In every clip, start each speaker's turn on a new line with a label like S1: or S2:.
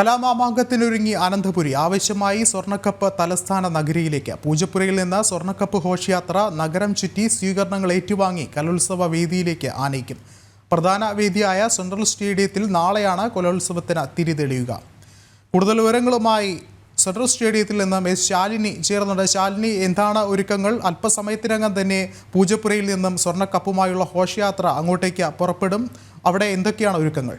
S1: കലാമാമാങ്കത്തിനൊരുങ്ങി അനന്തപുരി ആവശ്യമായി സ്വർണക്കപ്പ് തലസ്ഥാന നഗരിയിലേക്ക്. പൂജപ്പുരയിൽ നിന്ന് സ്വർണക്കപ്പ് ഘോഷയാത്ര നഗരം ചുറ്റി സ്വീകരണങ്ങൾ ഏറ്റുവാങ്ങി കലോത്സവ വേദിയിലേക്ക് ആനയിക്കും. പ്രധാന വേദിയായ സെൻട്രൽ സ്റ്റേഡിയത്തിൽ നാളെയാണ് കലോത്സവത്തിന് തിരിതെളിയുക. കൂടുതൽ വിവരങ്ങളുമായി സെൻട്രൽ സ്റ്റേഡിയത്തിൽ നിന്ന് എസ് ശാലിനി ചേർന്നുണ്ട് ശാലിനി എന്താണ് ഒരുക്കങ്ങൾ? അല്പസമയത്തിനകം തന്നെ പൂജപ്പുരയിൽ നിന്നും സ്വർണക്കപ്പുമായുള്ള ഘോഷയാത്ര അങ്ങോട്ടേക്ക് പുറപ്പെടും. അവിടെ എന്തൊക്കെയാണ് ഒരുക്കങ്ങൾ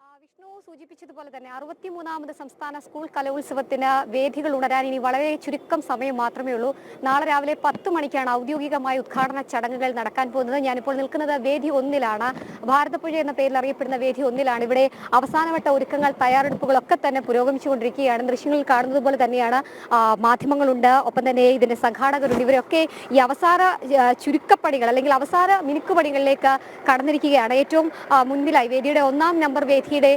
S2: ആ, വിഷ്ണു സൂചിപ്പിച്ചതുപോലെ തന്നെ അറുപത്തിമൂന്നാമത് സംസ്ഥാന സ്കൂൾ കലോത്സവത്തിന് വേദികൾ ഉണരാൻ ഇനി വളരെ ചുരുക്കം സമയം മാത്രമേ ഉള്ളൂ. നാളെ രാവിലെ പത്ത് മണിക്കാണ് ഔദ്യോഗികമായ ഉദ്ഘാടന ചടങ്ങുകൾ നടക്കാൻ പോകുന്നത്. ഞാനിപ്പോൾ നിൽക്കുന്നത് വേദി ഒന്നിലാണ്. ഭാരതപ്പുഴ എന്ന പേരിൽ അറിയപ്പെടുന്ന വേദി ഒന്നിലാണ്. ഇവിടെ അവസാനവട്ട ഒരുക്കങ്ങൾ തയ്യാറെടുപ്പുകളൊക്കെ തന്നെ പുരോഗമിച്ചുകൊണ്ടിരിക്കുകയാണ്. ദൃശ്യങ്ങളിൽ കാണുന്നത് പോലെ തന്നെയാണ് മാധ്യമങ്ങളുണ്ട്. ഒപ്പം തന്നെ ഇതിന്റെ സംഘാടകരുണ്ട്. ഇവരൊക്കെ ഈ അവസാന ചുരുക്കപ്പണികൾ അല്ലെങ്കിൽ അവസാന മിനുക്കുപണികളിലേക്ക് കടന്നിരിക്കുകയാണ്. ഏറ്റവും മുൻപിലായി വേദിയുടെ ഒന്നാം നമ്പർ വേദിയുടെ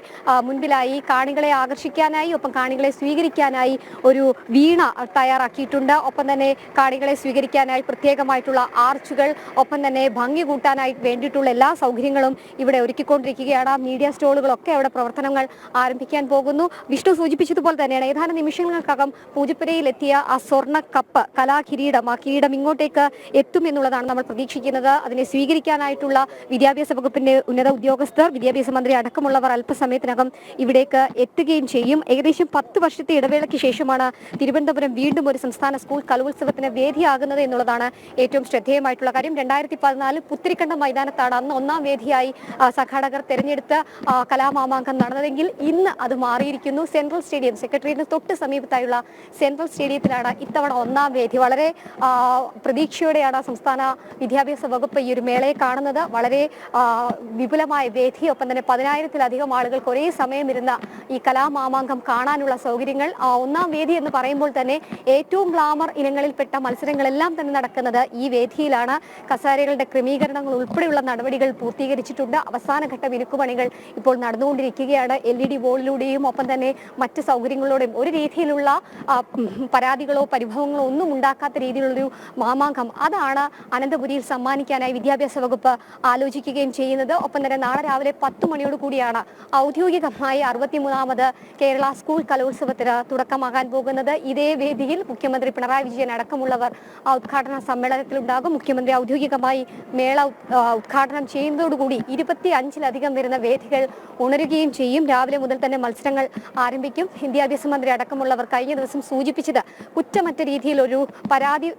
S2: മുൻപിലായി കാണികളെ ആകർഷിക്കാനായി ഒപ്പം കാണികളെ സ്വീകരിക്കാനായി ഒരു വീണ തയ്യാറാക്കിയിട്ടുണ്ട്. ഒപ്പം തന്നെ കാണികളെ സ്വീകരിക്കാനായി പ്രത്യേകമായിട്ടുള്ള ആർച്ചുകൾ ഒപ്പം തന്നെ ഭംഗി കൂട്ടാനായി വേണ്ടിയിട്ടുള്ള എല്ലാ സൗകര്യങ്ങളും ഇവിടെ ഒരുക്കിക്കൊണ്ടിരിക്കുകയാണ്. മീഡിയ സ്റ്റോളുകളൊക്കെ അവിടെ പ്രവർത്തനങ്ങൾ ആരംഭിക്കാൻ പോകുന്നു. വിഷ്ണു സൂചിപ്പിച്ചതുപോലെ തന്നെയാണ് ഏതാനും നിമിഷങ്ങൾക്കകം പൂജപ്പുരയിൽ എത്തിയ ആ സ്വർണ കപ്പ് കലാകിരീടം ആ കിരീടം ഇങ്ങോട്ടേക്ക് എത്തുമെന്നുള്ളതാണ് നമ്മൾ പ്രതീക്ഷിക്കുന്നത്. അതിനെ സ്വീകരിക്കാനായിട്ടുള്ള വിദ്യാഭ്യാസ വകുപ്പിന്റെ ഉന്നത ഉദ്യോഗസ്ഥർ വിദ്യാഭ്യാസ മന്ത്രി അടക്കമുള്ളവർ അല്പസമയത്തിനകം ഇവിടേക്ക് എത്തുകയും ചെയ്യും. ഏകദേശം പത്ത് വർഷത്തെ ഇടവേളയ്ക്ക് ശേഷമാണ് തിരുവനന്തപുരം വീണ്ടും ഒരു സംസ്ഥാന സ്കൂൾ കലോത്സവത്തിന് വേദിയാകുന്നത് എന്നുള്ളതാണ് ഏറ്റവും ശ്രദ്ധേയമായിട്ടുള്ള കാര്യം. രണ്ടായിരത്തി പതിനാല് പുത്തിരിക്കണ്ട മൈതാനത്താണ് അന്ന് ഒന്നാം വേദിയായി സംഘാടകർ തെരഞ്ഞെടുത്ത കലാമാമാങ്കം നടന്നതെങ്കിൽ ഇന്ന് അത് മാറിയിരിക്കുന്നു. സെൻട്രൽ സ്റ്റേഡിയം സെക്രട്ടേറിയറ്റിന് തൊട്ട് സമീപത്തായുള്ള സെൻട്രൽ സ്റ്റേഡിയത്തിലാണ് ഇത്തവണ ഒന്നാം വേദി. വളരെ പ്രതീക്ഷയോടെയാണ് സംസ്ഥാന വിദ്യാഭ്യാസ വകുപ്പ് ഈ ഒരു മേളയെ കാണുന്നത്. വളരെ വിപുലമായ വേദി. ഒപ്പം തന്നെ പതിനായിരത്തിലധികം ആളുകൾക്ക് ഒരേ സമയം ഇരുന്ന ഈ കലാമാമാങ്കം കാണാനുള്ള സൗകര്യങ്ങൾ ആ, ഒന്നാം വേദി എന്ന് പറയുമ്പോൾ തന്നെ ഏറ്റവും ഗ്ലാമർ ഇനങ്ങളിൽപ്പെട്ട മത്സരങ്ങളെല്ലാം തന്നെ നടക്കുന്നത് ഈ വേദിയിലാണ്. കസാരകളുടെ ക്രമീകരണങ്ങൾ ഉൾപ്പെടെയുള്ള നടപടികൾ പൂർത്തീകരിച്ചിട്ടുണ്ട്. അവസാനഘട്ട മിനുക്കുപണികൾ ഇപ്പോൾ നടന്നുകൊണ്ടിരിക്കുകയാണ്. എൽ ഇ ഡി ബോർഡിലൂടെയും ഒപ്പം തന്നെ മറ്റ് സൗകര്യങ്ങളോടെയും ഒരു രീതിയിലുള്ള പരാതികളോ പരിഭവങ്ങളോ ഒന്നും ഉണ്ടാക്കാത്ത രീതിയിലുള്ളൊരു മാമാങ്കം. അതാണ് അനന്തപുരിയിൽ സമ്മാനിക്കാനായി വിദ്യാഭ്യാസ വകുപ്പ് ആലോചിക്കുകയും ചെയ്യുന്നത്. ഒപ്പം തന്നെ നാളെ രാവിലെ പത്ത് മണിയോട് കൂടിയാണ് ഔദ്യോഗികമായി അറുപത്തിമൂന്നാമത് കേരള സ്കൂൾ കലോത്സവത്തിന് തുടക്കമാകാൻ പോകുന്നത്. ഇതേ വേദിയിൽ മുഖ്യമന്ത്രി പിണറായി വിജയൻ അടക്കമുള്ളവർ ആ ഉദ്ഘാടന സമ്മേളനത്തിലുണ്ടാകും. മുഖ്യമന്ത്രി ഔദ്യോഗികമായി മേള ഉദ്- ഉദ്ഘാടനം ചെയ്യുന്നതോടുകൂടി ഇരുപത്തി അഞ്ചിലധികം വരുന്ന വേദികൾ ഉണരുകയും ചെയ്യും. രാവിലെ മുതൽ തന്നെ മത്സരങ്ങൾ ആരംഭിക്കും. വിദ്യാഭ്യാസ മന്ത്രി അടക്കമുള്ളവർ കഴിഞ്ഞ ദിവസം സൂചിപ്പിച്ചത് കുറ്റമറ്റ രീതിയിലൊരു പരാതി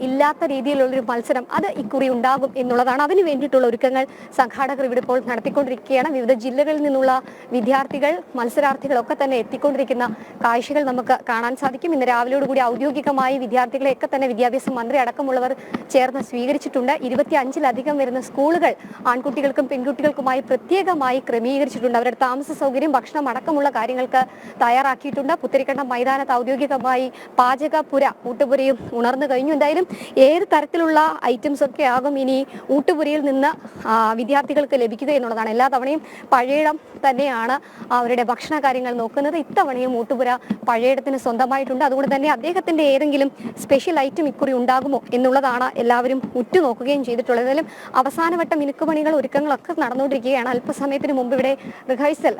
S2: ഇല്ലാത്ത രീതിയിലുള്ളൊരു മത്സരം അത് ഇക്കുറി ഉണ്ടാകും എന്നുള്ളതാണ്. അതിനു വേണ്ടിയിട്ടുള്ള ഒരുക്കങ്ങൾ സംഘാടകർ ഇവിടെ ഇപ്പോൾ നടത്തിക്കൊണ്ടിരിക്കുകയാണ്. വിവിധ ജില്ലകളിൽ നിന്നുള്ള വിദ്യാർത്ഥികൾ മത്സരാർത്ഥികളൊക്കെ തന്നെ എത്തിക്കൊണ്ടിരിക്കുന്ന കാഴ്ചകൾ നമുക്ക് കാണാൻ സാധിക്കും. ഇന്ന് രാവിലെയോടുകൂടി ഔദ്യോഗികമായി വിദ്യാർത്ഥികളെയൊക്കെ തന്നെ വിദ്യാഭ്യാസ മന്ത്രി അടക്കമുള്ളവർ ചേർന്ന് സ്വീകരിച്ചിട്ടുണ്ട്. ഇരുപത്തി അഞ്ചിലധികം വരുന്ന സ്കൂളുകൾ ആൺകുട്ടികൾക്കും പെൺകുട്ടികൾക്കുമായി പ്രത്യേകമായി ക്രമീകരിച്ചിട്ടുണ്ട്. അവരുടെ താമസ സൗകര്യം ഭക്ഷണം അടക്കമുള്ള കാര്യങ്ങൾക്ക് തയ്യാറാക്കിയിട്ടുണ്ട്. പുത്തരിക്കണ്ട മൈതാനത്ത് ഔദ്യോഗികമായി പാചകപുര ഊട്ടുപുരയും ഉണർന്നു കഴിഞ്ഞു. എന്തായാലും ഏത് തരത്തിലുള്ള ഐറ്റംസ് ഒക്കെ ആകും ഇനി ഊട്ടുപുരയിൽ നിന്ന് വിദ്യാർത്ഥികൾക്ക് ലഭിക്കുക എന്നുള്ളതാണ്. എല്ലാ തവണയും പഴയിടം തന്നെയാണ് അവരുടെ ഭക്ഷണ കാര്യങ്ങൾ നോക്കുന്നത്. ഇത്തവണയും മൂത്തുപുര പഴയടത്തിന് സ്വന്തമായിട്ടുണ്ട്. അതുകൊണ്ട് തന്നെ അദ്ദേഹത്തിന്റെ ഏതെങ്കിലും സ്പെഷ്യൽ ഐറ്റം ഇക്കുറി ഉണ്ടാകുമോ എന്നുള്ളതാണ് എല്ലാവരും ഉറ്റുനോക്കുകയും ചെയ്തിട്ടുള്ളത്. എന്തായാലും അവസാനവട്ട മിനുക്കുപണികൾ ഒരുക്കങ്ങളൊക്കെ നടന്നുകൊണ്ടിരിക്കുകയാണ്. അല്പസമയത്തിന് മുമ്പ് ഇവിടെ റിഹേഴ്സൽ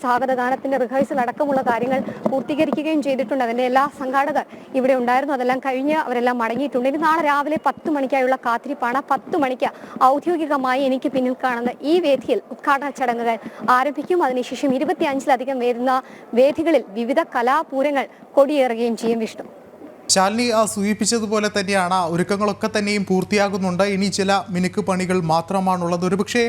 S2: സ്വാഗതഗാനത്തിന്റെ റിഹേഴ്സൽ അടക്കമുള്ള കാര്യങ്ങൾ പൂർത്തീകരിക്കുകയും ചെയ്തിട്ടുണ്ട്. അതിന്റെ എല്ലാ സംഘാടകർ ഇവിടെ ഉണ്ടായിരുന്നു. അതെല്ലാം കഴിഞ്ഞ് അവരെല്ലാം മടങ്ങിയിട്ടുണ്ട്. ഇനി നാളെ രാവിലെ പത്ത് മണിക്കായുള്ള കാത്തിരിപ്പാണ്. പത്ത് മണിക്ക് ഔദ്യോഗികമായി എനിക്ക് പിന്നിൽ കാണുന്ന ഈ വേദിയിൽ ഉദ്ഘാടന ചടങ്ങുകൾ ആരംഭിക്കും. അതിനുശേഷം ഇരുപത്തിയഞ്ചിലധികം വരുന്ന വേദികളിൽ വിവിധ കലാപൂരങ്ങൾ കൊടിയേറുകയും ചെയ്യും വിഷ്ണു.
S1: ശാലിനി സൂചിപ്പിച്ചതുപോലെ തന്നെയാണ്. ഒരുക്കങ്ങളൊക്കെ തന്നെയും പൂർത്തിയാകുന്നുണ്ട്. ഇനി ചില മിനുക്ക് പണികൾ മാത്രമാണുള്ളത്. ഒരുപക്ഷെ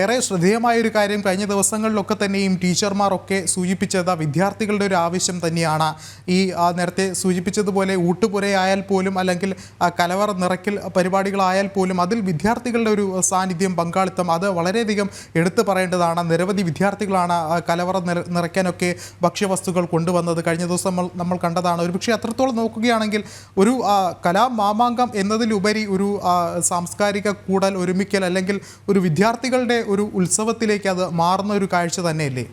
S1: ഏറെ ശ്രദ്ധേയമായ ഒരു കാര്യം കഴിഞ്ഞ ദിവസങ്ങളിലൊക്കെ തന്നെയും ടീച്ചർമാരൊക്കെ സൂചിപ്പിച്ചത് വിദ്യാർത്ഥികളുടെ ഒരു ആവശ്യം തന്നെയാണ്. ഈ നേരത്തെ സൂചിപ്പിച്ചതുപോലെ ഊട്ടുപുരയായാൽ പോലും അല്ലെങ്കിൽ കലവർ നിറയ്ക്കൽ പരിപാടികളായാൽ പോലും അതിൽ വിദ്യാർത്ഥികളുടെ ഒരു സാന്നിധ്യം പങ്കാളിത്തം അത് വളരെയധികം എടുത്തു പറയേണ്ടതാണ്. നിരവധി വിദ്യാർത്ഥികളാണ് കലവറ നിറ നിറയ്ക്കാനൊക്കെ ഭക്ഷ്യവസ്തുക്കൾ കൊണ്ടുവന്നത്. കഴിഞ്ഞ ദിവസം നമ്മൾ കണ്ടതാണ്. ഒരുപക്ഷെ അത്രത്തോളം നോക്കുകയാണെങ്കിൽ ഒരു കലാമാമാങ്കം എന്നതിലുപരി ഒരു സാംസ്കാരിക കൂടൽ ഒരുമിക്കൽ അല്ലെങ്കിൽ ഒരു വിദ്യാർത്ഥികളുടെ ഒരു ഉത്സവത്തിലേക്ക് അത് മാറുന്ന ഒരു കാഴ്ച തന്നെയല്ലേ?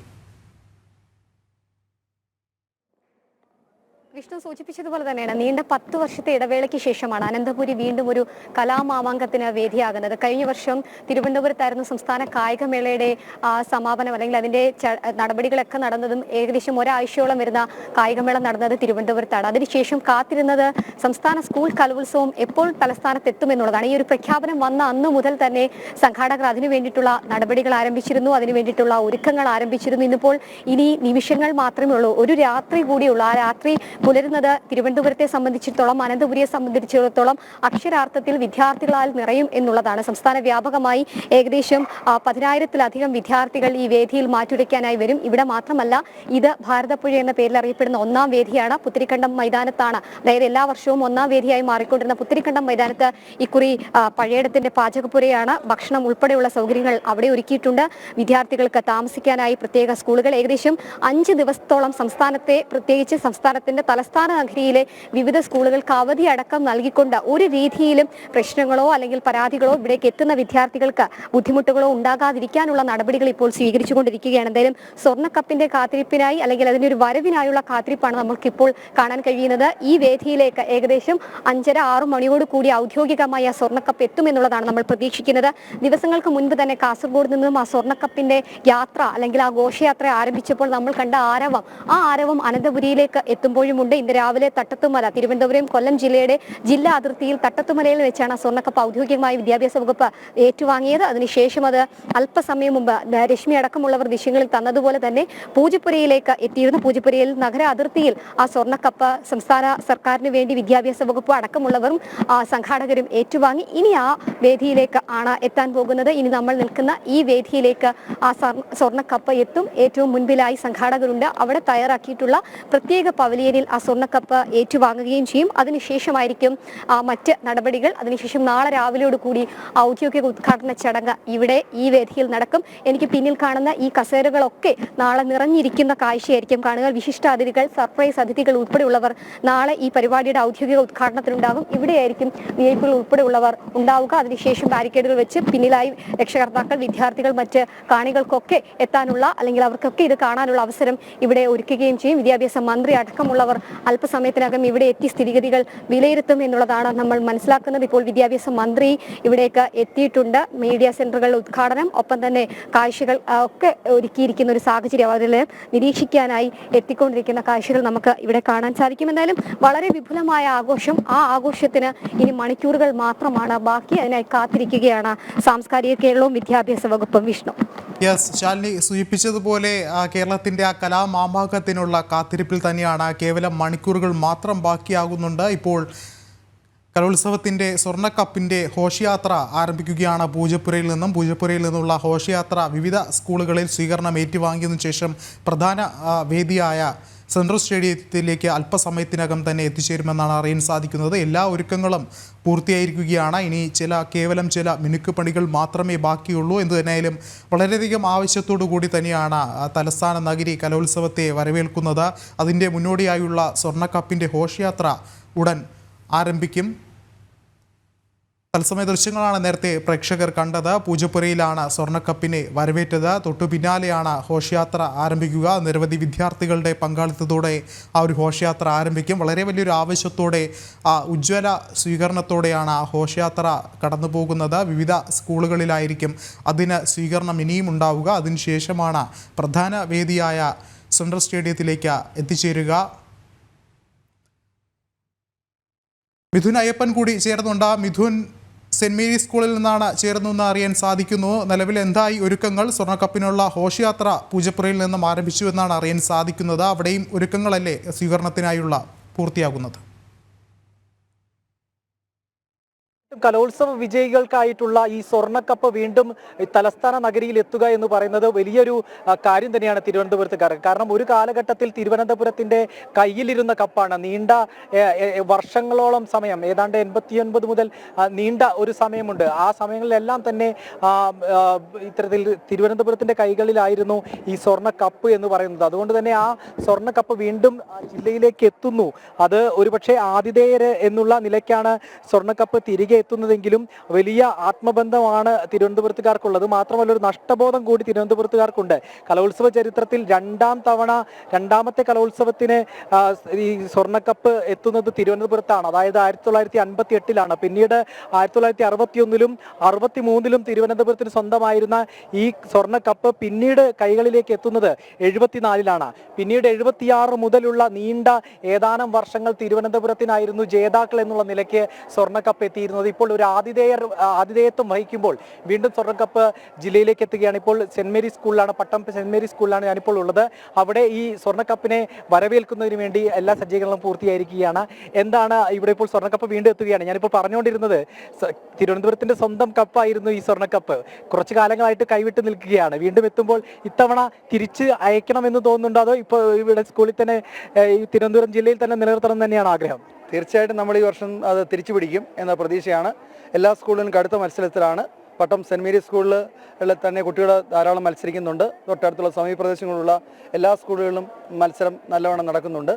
S2: വിഷ്ണു സൂചിപ്പിച്ചതുപോലെ തന്നെയാണ്. നീണ്ട പത്ത് വർഷത്തെ ഇടവേളയ്ക്ക് ശേഷമാണ് അനന്തപുരി വീണ്ടും ഒരു കലാമാമാങ്കത്തിന് വേദിയാകുന്നത്. കഴിഞ്ഞ വർഷം തിരുവനന്തപുരത്തായിരുന്നു സംസ്ഥാന കായികമേളയുടെ സമാപനം അല്ലെങ്കിൽ അതിന്റെ നടപടികളൊക്കെ നടന്നതും ഏകദേശം ഒരാഴ്ചയോളം വരുന്ന കായികമേള നടന്നത് തിരുവനന്തപുരത്താണ്. അതിനുശേഷം കാത്തിരുന്നത് സംസ്ഥാന സ്കൂൾ കലോത്സവം എപ്പോൾ തലസ്ഥാനത്ത് എത്തുമെന്നുള്ളതാണ് ഈ ഒരു പ്രഖ്യാപനം വന്ന അന്ന് മുതൽ തന്നെ സംഘാടകർ അതിനു വേണ്ടിയിട്ടുള്ള നടപടികൾ ആരംഭിച്ചിരുന്നു. അതിനു വേണ്ടിയിട്ടുള്ള ഒരുക്കങ്ങൾ ആരംഭിച്ചിരുന്നു. ഇന്നിപ്പോൾ ഇനി നിമിഷങ്ങൾ മാത്രമേ ഉള്ളൂ. ഒരു രാത്രി കൂടിയുള്ളൂ ആ രാത്രി പുലരുന്നത് തിരുവനന്തപുരത്തെ സംബന്ധിച്ചിടത്തോളം അനന്തപുരിയെ സംബന്ധിച്ചിടത്തോളം അക്ഷരാർത്ഥത്തിൽ വിദ്യാർത്ഥികളാൽ നിറയും എന്നുള്ളതാണ്. സംസ്ഥാന വ്യാപകമായി ഏകദേശം പതിനായിരത്തിലധികം വിദ്യാർത്ഥികൾ ഈ വേദിയിൽ മാറ്റുരയ്ക്കാനായി വരും. ഇവിടെ മാത്രമല്ല ഇത് ഭാരതപ്പുഴ എന്ന പേരിൽ അറിയപ്പെടുന്ന ഒന്നാം വേദിയാണ്. പുത്തിരിക്കണ്ടം മൈതാനത്താണ്. അതായത് എല്ലാ വർഷവും ഒന്നാം വേദിയായി മാറിക്കൊണ്ടിരുന്ന പുത്തിരിക്കണ്ടം മൈതാനത്ത് ഇക്കുറി പഴയടത്തിന്റെ പാചകപ്പുരയാണ്. ഭക്ഷണം ഉൾപ്പെടെയുള്ള സൗകര്യങ്ങൾ അവിടെ ഒരുക്കിയിട്ടുണ്ട്. വിദ്യാർത്ഥികൾക്ക് താമസിക്കാനായി പ്രത്യേക സ്കൂളുകൾ. ഏകദേശം അഞ്ച് ദിവസത്തോളം സംസ്ഥാനത്തെ പ്രത്യേകിച്ച് സംസ്ഥാനത്തിന്റെ തലസ്ഥാന നഗരിയിലെ വിവിധ സ്കൂളുകൾക്ക് അവധി അടക്കം നൽകിക്കൊണ്ട് ഒരു രീതിയിലും പ്രശ്നങ്ങളോ അല്ലെങ്കിൽ പരാതികളോ ഇവിടേക്ക് എത്തുന്ന വിദ്യാർത്ഥികൾക്ക് ബുദ്ധിമുട്ടുകളോ ഉണ്ടാകാതിരിക്കാനുള്ള നടപടികൾ ഇപ്പോൾ സ്വീകരിച്ചുകൊണ്ടിരിക്കുകയാണ്. എന്തായാലും സ്വർണക്കപ്പിന്റെ കാത്തിരിപ്പിനായി അല്ലെങ്കിൽ അതിന്റെ ഒരു വരവിനായുള്ള കാത്തിരിപ്പാണ് നമുക്കിപ്പോൾ കാണാൻ കഴിയുന്നത്. ഈ വേദിയിലേക്ക് ഏകദേശം അഞ്ചര ആറു മണിയോട് കൂടി ഔദ്യോഗികമായി ആ സ്വർണക്കപ്പ് എത്തുമെന്നുള്ളതാണ് നമ്മൾ പ്രതീക്ഷിക്കുന്നത്. ദിവസങ്ങൾക്ക് മുൻപ് തന്നെ കാസർഗോഡ് നിന്നും ആ സ്വർണക്കപ്പിന്റെ യാത്ര അല്ലെങ്കിൽ ആ ഘോഷയാത്ര ആരംഭിച്ചപ്പോൾ നമ്മൾ കണ്ട ആരവം ആ ആരവം അനന്തപുരിയിലേക്ക് എത്തുമ്പോഴുമുണ്ട് ഇന്ന് രാവിലെ തട്ടത്തുമല തിരുവനന്തപുരം കൊല്ലം ജില്ലയുടെ ജില്ലാ അതിർത്തിയിൽ തട്ടത്തുമലയിൽ വെച്ചാണ് സ്വർണക്കപ്പ് ഔദ്യോഗികമായി വിദ്യാഭ്യാസ വകുപ്പ് ഏറ്റുവാങ്ങിയത്. അതിനുശേഷം അത് അല്പസമയം മുമ്പ് രശ്മി അടക്കമുള്ളവർ ദിശങ്ങളിൽ തന്നതുപോലെ തന്നെ പൂജപ്പുരയിലേക്ക് എത്തിയിരുന്നു. പൂജപ്പുരയിൽ നഗര അതിർത്തിയിൽ ആ സ്വർണക്കപ്പ് സംസ്ഥാന സർക്കാരിന് വേണ്ടി വിദ്യാഭ്യാസ വകുപ്പ് അടക്കമുള്ളവരും സംഘാടകരും ഏറ്റുവാങ്ങി. ഇനി ആ വേദിയിലേക്ക് ആണ് എത്താൻ പോകുന്നത്. ഇനി നമ്മൾ നിൽക്കുന്ന ഈ വേദിയിലേക്ക് ആ സ്വർണ- സ്വർണക്കപ്പ് എത്തും. ഏറ്റവും മുൻപിലായി സംഘാടകരുണ്ട്. അവിടെ തയ്യാറാക്കിയിട്ടുള്ള പ്രത്യേക പവലിയനിൽ ആ സ്വർണക്കപ്പ് ഏറ്റുവാങ്ങുകയും ചെയ്യും. അതിനുശേഷമായിരിക്കും മറ്റ് നടപടികൾ. അതിനുശേഷം നാളെ രാവിലെയോട് കൂടി ഔദ്യോഗിക ഉദ്ഘാടന ചടങ്ങ് ഇവിടെ ഈ വേദിയിൽ നടക്കും. എനിക്ക് പിന്നിൽ കാണുന്ന ഈ കസേരകളൊക്കെ നാളെ നിറഞ്ഞിരിക്കുന്ന കാഴ്ചയായിരിക്കും കാണുക. വിശിഷ്ട അതിഥികൾ സർപ്രൈസ് അതിഥികൾ ഉൾപ്പെടെയുള്ളവർ നാളെ ഈ പരിപാടിയുടെ ഔദ്യോഗിക ഉദ്ഘാടനത്തിനുണ്ടാകും ഇവിടെയായിരിക്കും വി ഐ പികൾ ഉൾപ്പെടെയുള്ളവർ ഉണ്ടാവുക. അതിനുശേഷം ബാരിക്കേഡുകൾ വെച്ച് പിന്നിലായി രക്ഷകർത്താക്കൾ വിദ്യാർത്ഥികൾ മറ്റ് കാണികൾക്കൊക്കെ എത്താനുള്ള അല്ലെങ്കിൽ അവർക്കൊക്കെ ഇത് കാണാനുള്ള അവസരം ഇവിടെ ഒരുക്കുകയും ചെയ്യും. വിദ്യാഭ്യാസ മന്ത്രി അടക്കമുള്ളവർ അല്പസമയത്തിനകം ഇവിടെ എത്തി സ്ഥിതിഗതികൾ വിലയിരുത്തും എന്നുള്ളതാണ് നമ്മൾ മനസ്സിലാക്കുന്നത്. ഇപ്പോൾ വിദ്യാഭ്യാസ മന്ത്രി ഇവിടേക്ക് എത്തിയിട്ടുണ്ട്. മീഡിയ സെന്ററുകളുടെ ഉദ്ഘാടനം ഒപ്പം തന്നെ കാഴ്ചകൾ ഒക്കെ ഒരുക്കിയിരിക്കുന്ന ഒരു സാഹചര്യം അതിൽ നിരീക്ഷിക്കാനായി എത്തിക്കൊണ്ടിരിക്കുന്ന കാഴ്ചകൾ നമുക്ക് ഇവിടെ കാണാൻ സാധിക്കും. എന്തായാലും വളരെ വിപുലമായ ആഘോഷം. ആ ആഘോഷത്തിന് ഇനി മണിക്കൂറുകൾ മാത്രമാണ്. ബാക്കി അതിനായി കാത്തിരിക്കുകയാണ് സാംസ്കാരിക കേരളവും വിദ്യാഭ്യാസ വകുപ്പും. വിഷ്ണു.
S1: യെസ് ശാലിനി സൂചിപ്പിച്ചതുപോലെ ആ, കേരളത്തിന്റെ ആ കലാമാമാകത്തിനുള്ള കാത്തിരിപ്പിൽ തന്നെയാണ് കേവലം മണിക്കൂറുകൾ മാത്രം ബാക്കിയാകുന്നുണ്ട്. ഇപ്പോൾ കലോത്സവത്തിന്റെ സ്വർണക്കപ്പിന്റെ ഘോഷയാത്ര ആരംഭിക്കുകയാണ്. പൂജപ്പുരയിൽ നിന്നും പൂജപ്പുരയിൽ നിന്നുള്ള ഘോഷയാത്ര വിവിധ സ്കൂളുകളിൽ സ്വീകരണം ഏറ്റുവാങ്ങിയതിനു ശേഷം പ്രധാന വേദിയായ സെൻട്രൽ സ്റ്റേഡിയത്തിലേക്ക് അല്പസമയത്തിനകം തന്നെ എത്തിച്ചേരുമെന്നാണ് അറിയാൻ സാധിക്കുന്നത്. എല്ലാ ഒരുക്കങ്ങളും പൂർത്തിയായിരിക്കുകയാണ്. ഇനി ചില കേവലം ചില മിനുക്ക് പണികൾ മാത്രമേ ബാക്കിയുള്ളൂ എന്ന് തന്നെയായാലും വളരെയധികം ആവശ്യത്തോടു കൂടി തന്നെയാണ് തലസ്ഥാന നഗരി കലോത്സവത്തെ വരവേൽക്കുന്നത്. അതിന്റെ മുന്നോടിയായുള്ള സ്വർണക്കപ്പിന്റെ ഘോഷയാത്ര ഉടൻ ആരംഭിക്കും. തത്സമയ ദൃശ്യങ്ങളാണ് നേരത്തെ പ്രേക്ഷകർ കണ്ടത്. പൂജപ്പുരയിലാണ് സ്വർണക്കപ്പിനെ വരവേറ്റത്. തൊട്ടു പിന്നാലെയാണ് ഘോഷയാത്ര ആരംഭിക്കുക. നിരവധി വിദ്യാർത്ഥികളുടെ പങ്കാളിത്തത്തോടെ ആ ഒരു ഘോഷയാത്ര ആരംഭിക്കും. വളരെ വലിയൊരു ആവശ്യത്തോടെ ആ ഉജ്ജ്വല സ്വീകരണത്തോടെയാണ് ആ ഘോഷയാത്ര കടന്നു പോകുന്നത് വിവിധ സ്കൂളുകളിലായിരിക്കും അതിന് സ്വീകരണം ഇനിയും ഉണ്ടാവുക. അതിനുശേഷമാണ് പ്രധാന വേദിയായ സെൻട്രൽ സ്റ്റേഡിയത്തിലേക്ക് എത്തിച്ചേരുക. മിഥുൻ അയ്യപ്പൻ കൂടി ചേർന്നുണ്ട് മിഥുൻ സെന്റ് മേരീസ് സ്കൂളിൽ നിന്നാണ് ചേർന്നെന്ന് അറിയാൻ സാധിക്കുന്നു. നിലവിൽ എന്തായി ഒരുക്കങ്ങൾ? സ്വർണക്കപ്പിനുള്ള ഹോഷയാത്ര പൂജപ്പുരയിൽ നിന്നും ആരംഭിച്ചു എന്നാണ് അറിയാൻ സാധിക്കുന്നത്. അവിടെയും ഒരുക്കങ്ങളല്ലേ സ്വീകരണത്തിനായുള്ള പൂർത്തിയാകുന്നത്?
S3: കലോത്സവ വിജയികൾക്കായിട്ടുള്ള ഈ സ്വർണക്കപ്പ് വീണ്ടും തലസ്ഥാന നഗരിയിൽ എത്തുക എന്ന് പറയുന്നത് വലിയൊരു കാര്യം തന്നെയാണ് തിരുവനന്തപുരത്തുകാർക്ക്. കാരണം ഒരു കാലഘട്ടത്തിൽ തിരുവനന്തപുരത്തിന്റെ കയ്യിലിരുന്ന കപ്പാണ്. നീണ്ട വർഷങ്ങളോളം സമയം ഏതാണ്ട് എൺപത്തിയൊൻപത് മുതൽ നീണ്ട ഒരു സമയമുണ്ട്. ആ സമയങ്ങളിലെല്ലാം തന്നെ ഇത്തരത്തിൽ തിരുവനന്തപുരത്തിന്റെ കൈകളിലായിരുന്നു ഈ സ്വർണ കപ്പ് എന്ന് പറയുന്നത്. അതുകൊണ്ട് തന്നെ ആ സ്വർണ കപ്പ് വീണ്ടും ജില്ലയിലേക്ക് എത്തുന്നു. അത് ഒരുപക്ഷെ ആതിഥേയര് എന്നുള്ള നിലയ്ക്കാണ് സ്വർണക്കപ്പ് തിരികെ എത്തുന്നതെങ്കിലും വലിയ ആത്മബന്ധമാണ് തിരുവനന്തപുരത്തുകാർക്കുള്ളത്. മാത്രമല്ല ഒരു നഷ്ടബോധം കൂടി തിരുവനന്തപുരത്തുകാർക്കുണ്ട്. കലോത്സവ ചരിത്രത്തിൽ രണ്ടാം തവണ രണ്ടാമത്തെ കലോത്സവത്തിന് ഈ സ്വർണക്കപ്പ് എത്തുന്നത് തിരുവനന്തപുരത്താണ്. അതായത് ആയിരത്തി തൊള്ളായിരത്തി അൻപത്തി എട്ടിലാണ് പിന്നീട് ആയിരത്തി തൊള്ളായിരത്തി അറുപത്തി ഒന്നിലും അറുപത്തി മൂന്നിലും തിരുവനന്തപുരത്തിന് സ്വന്തമായിരുന്ന ഈ സ്വർണക്കപ്പ് പിന്നീട് കൈകളിലേക്ക് എത്തുന്നത് എഴുപത്തിനാലിലാണ്. പിന്നീട് എഴുപത്തിയാറ് മുതലുള്ള നീണ്ട ഏതാനും വർഷങ്ങൾ തിരുവനന്തപുരത്തിനായിരുന്നു ജേതാക്കൾ എന്നുള്ള നിലയ്ക്ക് സ്വർണക്കപ്പ് എത്തിയിരുന്നത്. ഇപ്പോൾ ഒരു ആതിഥേയർ ആതിഥേയത്വം വഹിക്കുമ്പോൾ വീണ്ടും സ്വർണക്കപ്പ് ജില്ലയിലേക്ക് എത്തുകയാണ്. ഇപ്പോൾ സെന്റ് മേരി സ്കൂളിലാണ് പട്ടം സെന്റ് മേരീസ് സ്കൂളിലാണ് ഞാനിപ്പോൾ ഉള്ളത്. അവിടെ ഈ സ്വർണക്കപ്പിനെ വരവേൽക്കുന്നതിന് വേണ്ടി എല്ലാ സജ്ജീകരണങ്ങളും പൂർത്തിയായിരിക്കുകയാണ്. എന്താണ് ഇവിടെ ഇപ്പോൾ സ്വർണക്കപ്പ് വീണ്ടും എത്തുകയാണ്? ഞാനിപ്പോൾ പറഞ്ഞുകൊണ്ടിരുന്നത് തിരുവനന്തപുരത്തിന്റെ സ്വന്തം കപ്പായിരുന്നു ഈ സ്വർണക്കപ്പ്. കുറച്ച് കാലങ്ങളായിട്ട് കൈവിട്ട് നിൽക്കുകയാണ്. വീണ്ടും എത്തുമ്പോൾ ഇത്തവണ തിരിച്ച് അയക്കണമെന്ന് തോന്നുന്നുണ്ടോ? അതോ ഇപ്പോൾ ഇവിടെ സ്കൂളിൽ തന്നെ തിരുവനന്തപുരം ജില്ലയിൽ തന്നെ നിലനിർത്തണം തന്നെയാണ് ആഗ്രഹം?
S4: തീർച്ചയായിട്ടും നമ്മൾ ഈ വർഷം അത് തിരിച്ചു പിടിക്കും എന്ന പ്രതീക്ഷയാണ്. എല്ലാ സ്കൂളിലും കടുത്ത മത്സരത്തിലാണ്. പട്ടം സെന്റ് മേരീസ് സ്കൂളിൽ തന്നെ കുട്ടികൾ ധാരാളം മത്സരിക്കുന്നുണ്ട്. തൊട്ടടുത്തുള്ള സമീപ പ്രദേശങ്ങളിലുള്ള എല്ലാ സ്കൂളുകളിലും മത്സരം നല്ലവണ്ണം നടക്കുന്നുണ്ട്.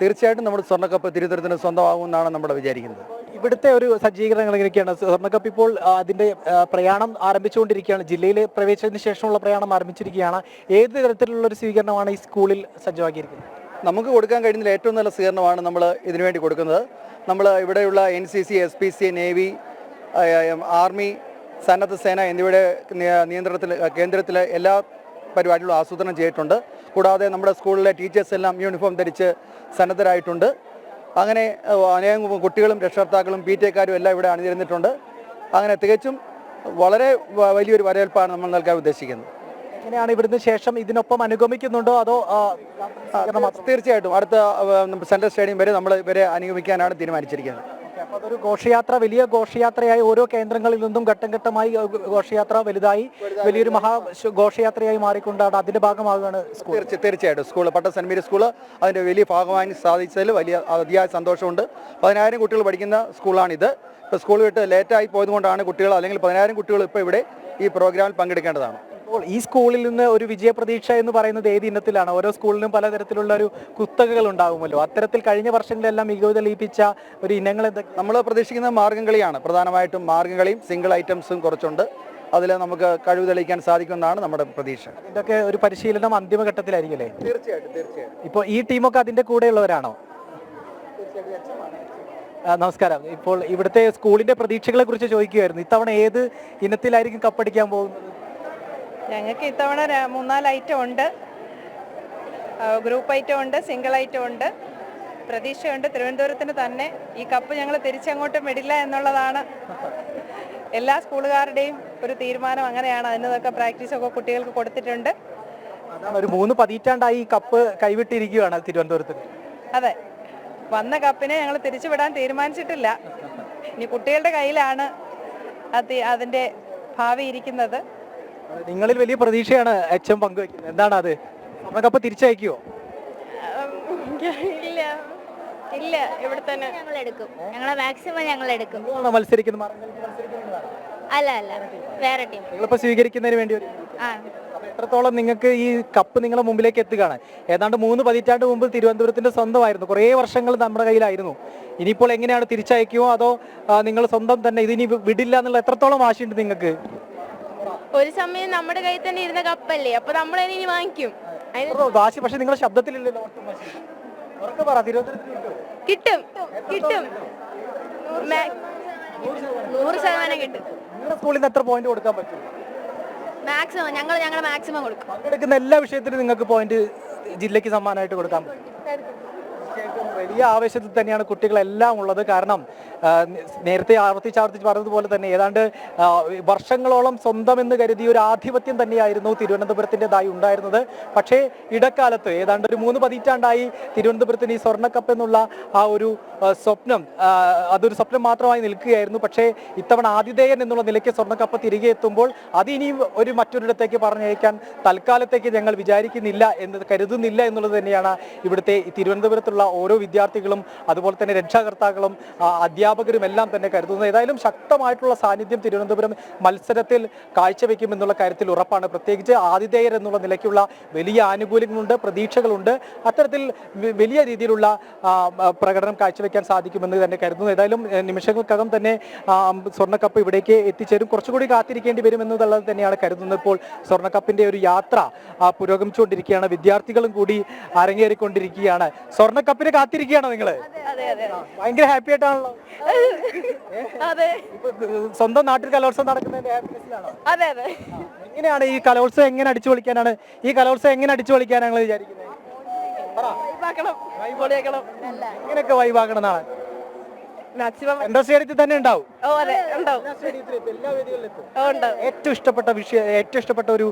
S4: തീർച്ചയായിട്ടും നമ്മുടെ സ്വർണക്കപ്പ് തിരുവനന്തപുരത്തിന് സ്വന്തമാകുമെന്നാണ് നമ്മൾ വിചാരിക്കുന്നത്.
S3: ഇവിടുത്തെ ഒരു സജ്ജീകരണങ്ങൾ എങ്ങനെയൊക്കെയാണ് സ്വർണക്കപ്പ് ഇപ്പോൾ അതിന്റെ പ്രയാണം ആരംഭിച്ചുകൊണ്ടിരിക്കുകയാണ്. ജില്ലയിൽ പ്രവേശനത്തിന് ശേഷമുള്ള പ്രയാണം ആരംഭിച്ചിരിക്കുകയാണ്. ഏത് തരത്തിലുള്ള ഒരു സ്വീകരണമാണ് ഈ സ്കൂളിൽ സജ്ജമാക്കിയിരിക്കുന്നത്?
S4: നമുക്ക് കൊടുക്കാൻ കഴിയുന്ന ഏറ്റവും നല്ല സ്വീകരണമാണ് നമ്മൾ ഇതിനുവേണ്ടി കൊടുക്കുന്നത്. നമ്മൾ ഇവിടെയുള്ള N C C S P C navy army സന്നദ്ധ സേന എന്നിവയുടെ നിയന്ത്രണത്തിൽ കേന്ദ്രത്തിൽ എല്ലാ പരിപാടികളും ആസൂത്രണം ചെയ്തിട്ടുണ്ട്. കൂടാതെ നമ്മുടെ സ്കൂളിലെ ടീച്ചേഴ്സ് എല്ലാം യൂണിഫോം ധരിച്ച് സന്നദ്ധരായിട്ടുണ്ട്. അങ്ങനെ അനേകം കുട്ടികളും രക്ഷകർത്താക്കളും പി ടി എക്കാരും എല്ലാം ഇവിടെ അണിനിരന്നിട്ടുണ്ട്. അങ്ങനെ തികച്ചും വളരെ വലിയൊരു വരവേൽപ്പാണ് നമ്മൾ നൽകാൻ ഉദ്ദേശിക്കുന്നത്.
S3: എങ്ങനെയാണ് ഇവിടുന്ന് ശേഷം ഇതിനൊപ്പം അനുഗമിക്കുന്നുണ്ടോ അതോ
S4: തീർച്ചയായിട്ടും. അടുത്ത സെൻട്രൽ സ്റ്റേഡിയം വരെ നമ്മൾ ഇവരെ അനുഗമിക്കാനാണ് തീരുമാനിച്ചിരിക്കുന്നത്.
S3: ഓക്കേ, അപ്പൊ അതൊരു ഘോഷയാത്ര വലിയ ഘോഷയാത്രയായി ഓരോ കേന്ദ്രങ്ങളിൽ നിന്നും ഘട്ടം ഘട്ടമായി ഘോഷയാത്ര വലുതായി വലിയൊരു മഹാ ഘോഷയാത്രയായി മാറിക്കൊണ്ടാണ് അതിന്റെ ഭാഗമാകുകയാണ് സ്കൂൾ.
S4: തീർച്ച തീർച്ചയായിട്ടും. സ്കൂൾ പട്ട സെന്റ് മേരി സ്കൂൾ അതിന്റെ വലിയ ഭാഗമായി സാധിച്ചതിൽ വലിയ അതിയായ സന്തോഷമുണ്ട്. പതിനായിരം കുട്ടികൾ പഠിക്കുന്ന സ്കൂളാണിത്. ഇപ്പോൾ സ്കൂൾ വിട്ട് ലേറ്റായി പോയതുകൊണ്ടാണ് കുട്ടികൾ അല്ലെങ്കിൽ പതിനായിരം കുട്ടികൾ ഇപ്പോൾ ഇവിടെ ഈ പ്രോഗ്രാമിൽ പങ്കെടുക്കേണ്ടതാണ്.
S3: ഇപ്പോൾ ഈ സ്കൂളിൽ നിന്ന് ഒരു വിജയപ്രതീക്ഷ എന്ന് പറയുന്നത് ഏത് ഇനത്തിലാണ്? ഓരോ സ്കൂളിലും പലതരത്തിലുള്ള ഒരു കുത്തകകൾ ഉണ്ടാകുമല്ലോ അത്തരത്തിൽ കഴിഞ്ഞ വർഷങ്ങളിലെല്ലാം മികവ് തെളിയിപ്പിച്ച ഒരു ഇനങ്ങൾ എന്തൊക്കെ
S4: നമ്മൾ പ്രതീക്ഷിക്കുന്ന മാർഗം കളിയാണ്. പ്രധാനമായിട്ടും മാർഗം കളിയും സിംഗിൾ ഐറ്റംസും കുറച്ചുണ്ട്. അതിൽ നമുക്ക് കഴിവ് തെളിയിക്കാൻ സാധിക്കുമെന്നാണ് നമ്മുടെ പ്രതീക്ഷ.
S3: ഇതൊക്കെ ഒരു പരിശീലനം അന്തിമഘട്ടത്തിലായിരിക്കും അല്ലേ
S4: തീർച്ചയായിട്ടും തീർച്ചയായിട്ടും.
S3: ഇപ്പോൾ ഈ ടീമൊക്കെ അതിന്റെ കൂടെയുള്ളവരാണോ ഉള്ളവരാണോ? നമസ്കാരം. ഇപ്പോൾ ഇവിടുത്തെ സ്കൂളിന്റെ പ്രതീക്ഷകളെ കുറിച്ച് ചോദിക്കുകയായിരുന്നു ഇത്തവണ ഏത് ഇനത്തിലായിരിക്കും കപ്പടിക്കാൻ പോകുന്നത്?
S5: ഞങ്ങൾക്ക് ഇത്തവണ മൂന്നാൽ ഐറ്റം ഉണ്ട്. ഗ്രൂപ്പ് ഐറ്റം ഉണ്ട് സിംഗിൾ ഐറ്റം ഉണ്ട്. പ്രതീക്ഷയുണ്ട്. തിരുവനന്തപുരത്തിന് തന്നെ ഈ കപ്പ് ഞങ്ങൾ തിരിച്ചങ്ങോട്ട് വിടില്ല എന്നുള്ളതാണ്. എല്ലാ സ്കൂളുകാരുടെയും ഒരു തീരുമാനം അങ്ങനെയാണ്. അതിനൊക്കെ പ്രാക്ടീസൊക്കെ കുട്ടികൾക്ക് കൊടുത്തിട്ടുണ്ട്.
S3: ഒരു മൂന്ന് പതിറ്റാണ്ടായി ഈ കപ്പ് കൈവിട്ടിരിക്കുകയാണ് തിരുവനന്തപുരത്തിന്.
S5: അതെ. വന്ന കപ്പിനെ ഞങ്ങൾ തിരിച്ചുവിടാൻ തീരുമാനിച്ചിട്ടില്ല. ഇനി കുട്ടികളുടെ കയ്യിലാണ് അത് അതിന്റെ ഭാവി ഇരിക്കുന്നത്.
S3: നിങ്ങളിൽ വലിയ പ്രതീക്ഷയാണ് എച്ച് എം പങ്കുവെക്കുന്നത്. എന്താണ് അത്? നമ്മുടെ കപ്പ് തിരിച്ചയക്കുമോ
S6: ഇല്ല. ഇല്ല ഇവിടെ തന്നെ. ഞങ്ങൾ എടുക്കും. ഞങ്ങളെ മാക്സിമം ഞങ്ങൾ എടുക്കും.
S3: മത്സരിക്കുന്നതാണോ?
S6: അല്ല അല്ല. വേറെ ടീം
S3: നിങ്ങളിപ്പോ സ്വീകരിക്കുന്നതിന് വേണ്ടി
S6: ആ.
S3: എത്രത്തോളം നിങ്ങൾക്ക് ഈ കപ്പ് നിങ്ങളെ മുമ്പിലേക്ക് എത്തുകയാണ്? ഏതാണ്ട് മൂന്ന് പതിറ്റാണ്ട് മുമ്പ് തിരുവനന്തപുരത്തിന്റെ സ്വന്തമായിരുന്നു. കുറേ വർഷങ്ങൾ നമ്മുടെ കയ്യിലായിരുന്നു. ഇനിയിപ്പോൾ എങ്ങനെയാണ് തിരിച്ചയക്കുമോ അതോ നിങ്ങൾ സ്വന്തം തന്നെ ഇതിനി വിടില്ല എന്നുള്ള എത്രത്തോളം ആശയുണ്ട് നിങ്ങൾക്ക്?
S6: ഒരു സമയം നമ്മുടെ കയ്യിൽ തന്നെ ഇരുന്ന കപ്പല്ലേ? അപ്പൊ നമ്മൾ ഇനി വാങ്ങിക്കും.
S3: വാശി പക്ഷെ നിങ്ങളുടെ ശബ്ദത്തിലില്ലല്ലോ?
S6: കിട്ടും. കിട്ടും നൂറ് ശതമാനം കിട്ടും.
S3: സ്കൂളിൽ നിന്ന് എത്ര പോയിന്റ് കൊടുക്കാൻ പറ്റും?
S6: മാക്സിമം ഞങ്ങൾ ഞങ്ങളെ മാക്സിമം കൊടുക്കും.
S3: പങ്കെടുക്കുന്ന എല്ലാ വിഷയത്തിനും നിങ്ങൾക്ക് പോയിന്റ് ജില്ലയ്ക്ക് സമ്മാനമായിട്ട് കൊടുക്കാൻ പറ്റും. വലിയ ആവേശത്തിൽ തന്നെയാണ് കുട്ടികളെല്ലാം ഉള്ളത്. കാരണം നേരത്തെ ആവർത്തിച്ച് ആവർത്തിച്ച് പറഞ്ഞതുപോലെ തന്നെ ഏതാണ്ട് വർഷങ്ങളോളം സ്വന്തം എന്ന് കരുതിയ ഒരു ആധിപത്യം തന്നെയായിരുന്നു തിരുവനന്തപുരത്തിന്റെതായി ഉണ്ടായിരുന്നത്. പക്ഷേ ഇടക്കാലത്ത് ഏതാണ്ട് ഒരു മൂന്ന് പതിറ്റാണ്ടായി തിരുവനന്തപുരത്തിന് ഈ സ്വർണക്കപ്പ് എന്നുള്ള ആ ഒരു സ്വപ്നം അതൊരു സ്വപ്നം മാത്രമായി നിൽക്കുകയായിരുന്നു. പക്ഷേ ഇത്തവണ ആതിഥേയൻ എന്നുള്ള നിലയ്ക്ക് സ്വർണക്കപ്പ് തിരികെ എത്തുമ്പോൾ അത് ഇനിയും ഒരു മറ്റൊരിടത്തേക്ക് പറഞ്ഞയക്കാൻ തൽക്കാലത്തേക്ക് ഞങ്ങൾ വിചാരിക്കുന്നില്ല എന്ന് കരുതുന്നില്ല എന്നുള്ളത് തന്നെയാണ് ഇവിടുത്തെ തിരുവനന്തപുരത്തുള്ള ഓരോ വിദ്യാർത്ഥികളും അതുപോലെ തന്നെ രക്ഷാകർത്താക്കളും അധ്യാപകരും എല്ലാം തന്നെ കരുതുന്നത് ഏതായാലും ശക്തമായിട്ടുള്ള സാന്നിധ്യം തിരുവനന്തപുരം മത്സരത്തിൽ കാഴ്ചവെക്കുമെന്നുള്ള കാര്യത്തിൽ ഉറപ്പാണ്. പ്രത്യേകിച്ച് ആതിഥേയർ എന്നുള്ള നിലയ്ക്കുള്ള വലിയ ആനുകൂല്യങ്ങളുണ്ട് പ്രതീക്ഷകളുണ്ട്. അത്തരത്തിൽ വലിയ രീതിയിലുള്ള പ്രകടനം കാഴ്ചവെക്കാൻ സാധിക്കുമെന്ന് തന്നെ കരുതുന്നു. ഏതായാലും നിമിഷങ്ങൾക്കകം തന്നെ സ്വർണക്കപ്പ് ഇവിടേക്ക് എത്തിച്ചേരും. കുറച്ചുകൂടി കാത്തിരിക്കേണ്ടി വരും എന്നുള്ളത് തന്നെയാണ് കരുതുന്നത്. ഇപ്പോൾ സ്വർണക്കപ്പിന്റെ ഒരു യാത്ര പുരോഗമിച്ചുകൊണ്ടിരിക്കുകയാണ്. വിദ്യാർത്ഥികളും കൂടി അരങ്ങേറിക്കൊണ്ടിരിക്കുകയാണ്. സ്വർണക്കപ്പിന് കാത്തിരിക്കുകയാണോ
S6: നിങ്ങൾ.
S3: ഭയങ്കര ഹാപ്പി ആയിട്ടാണല്ലോ.
S6: അതെ.
S3: സ്വന്തം നാട്ടിൽ കലോത്സവം നടക്കുന്നതിന്റെ ഹാപ്പിനെസ്സിലാണോ
S6: അതെ അതെ.
S3: എങ്ങനെയാണ് ഈ കലോത്സവം എങ്ങനെ അടിച്ചു പൊളിക്കാനാണ്? ഈ കലോത്സവം എങ്ങനെ അടിച്ചു പൊളിക്കാനാണ് വിചാരിക്കുന്നത്? എങ്ങനെയൊക്കെ വൈബാക്കണം എന്നാണ്.
S6: മാക്സിമം
S3: എന്റെ സ്റ്റേഡിയത്തിൽ തന്നെ ഉണ്ടാവും.
S6: ഓ അതെ ഉണ്ടാവും. ഉണ്ടാവും
S3: ഏറ്റവും ഇഷ്ടപ്പെട്ട വിഷയം ഏറ്റവും ഇഷ്ടപ്പെട്ട ഒരു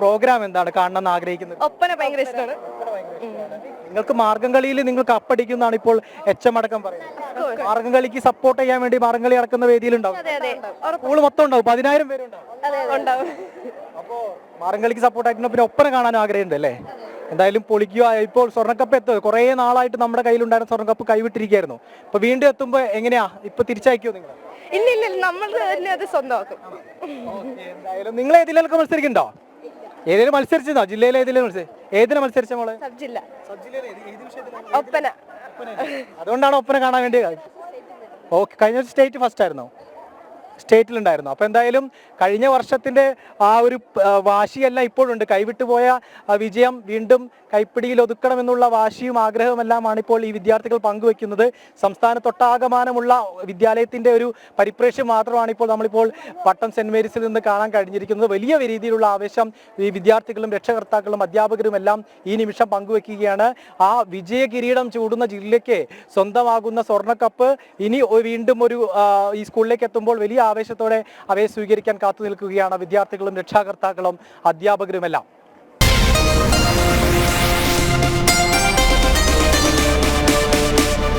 S3: പ്രോഗ്രാം എന്താണ് കാണണം എന്ന് ആഗ്രഹിക്കുന്നത്?
S6: ഒപ്പന ഭയങ്കര ഇഷ്ടമാണ്.
S3: നിങ്ങൾക്ക് മാർഗംകളിയിൽ നിങ്ങൾ കപ്പടിക്കുന്നതാണ് ഇപ്പോൾ എച്ച് എം അടക്കം പറയുന്നത്. മാർഗംകളിക്ക് സപ്പോർട്ട് ചെയ്യാൻ വേണ്ടി മാർഗം കളി നടക്കുന്ന വേദിയിലുണ്ടാവും.
S6: അതെ അതെ.
S3: സ്കൂൾ മൊത്തം ഉണ്ടാവും. പതിനായിരം പേരുണ്ടാവും.
S6: അതെ
S3: മാർഗം കളിക്ക് സപ്പോർട്ട് ആയിട്ട് പിന്നെ ഒപ്പന കാണാൻ ആഗ്രഹമുണ്ട് അല്ലേ? എന്തായാലും പൊളിക്കുക. ഇപ്പോൾ സ്വർണക്കപ്പ് എത്തുക കുറേ നാളായിട്ട് നമ്മുടെ കയ്യിലുണ്ടായിരുന്ന സ്വർണക്കപ്പ് കൈവിട്ടിരിക്കുകയായിരുന്നു. ഇപ്പൊ വീണ്ടും എത്തുമ്പോ എങ്ങനെയാ? ഇപ്പൊ തിരിച്ചയക്കുമോ നിങ്ങൾ
S6: ഇല്ല ഇല്ല നമ്മൾ തന്നെ അത് സ്വന്തമാക്കും.
S3: എന്തായാലും നിങ്ങൾ ഏതിലൊക്കെ മത്സരിക്കണ്ടോ ഏതെങ്കിലും മത്സരിച്ചോ ജില്ലയിലെ ഏതെങ്കിലും ഏതിനാ മത്സരിച്ച മോളെ?
S6: സബ് ജില്ല ഒപ്പന.
S3: അതുകൊണ്ടാണ് ഒപ്പന കാണാൻ വേണ്ടി ഓക്കെ കഴിഞ്ഞ സ്റ്റേറ്റ് ഫസ്റ്റ് ആയിരുന്നോ സ്റ്റേറ്റിലുണ്ടായിരുന്നു. അപ്പോൾ എന്തായാലും കഴിഞ്ഞ വർഷത്തിന്റെ ആ ഒരു വാശിയല്ല ഇപ്പോഴുണ്ട്. കൈവിട്ടു പോയ ആ വിജയം വീണ്ടും കൈപ്പിടിയിൽ ഒതുക്കണമെന്നുള്ള വാശിയും ആഗ്രഹമെല്ലാമാണ് ഇപ്പോൾ ഈ വിദ്യാർത്ഥികൾ പങ്കുവെക്കുന്നത്. സംസ്ഥാനത്തൊട്ടാകമാനമുള്ള വിദ്യാലയത്തിന്റെ ഒരു പരിപ്രേക്ഷ്യം മാത്രമാണ് ഇപ്പോൾ നമ്മളിപ്പോൾ പട്ടം സെന്റ് മേരീസിൽ നിന്ന് കാണാൻ കഴിഞ്ഞിരിക്കുന്നത്. വലിയ രീതിയിലുള്ള ആവേശം ഈ വിദ്യാർത്ഥികളും രക്ഷകർത്താക്കളും അധ്യാപകരും എല്ലാം ഈ നിമിഷം പങ്കുവെക്കുകയാണ്. ആ വിജയ കിരീടം ചൂടുന്ന ജില്ലയ്ക്ക് സ്വന്തമാകുന്ന സ്വർണക്കപ്പ് ഇനി വീണ്ടും ഒരു ഈ സ്കൂളിലേക്ക് എത്തുമ്പോൾ വലിയ ആവേശത്തോടെ അവയെ സ്വീകരിക്കാൻ കാത്തു നിൽക്കുകയാണ് വിദ്യാർത്ഥികളും രക്ഷാകർത്താക്കളും അധ്യാപകരുമെല്ലാം.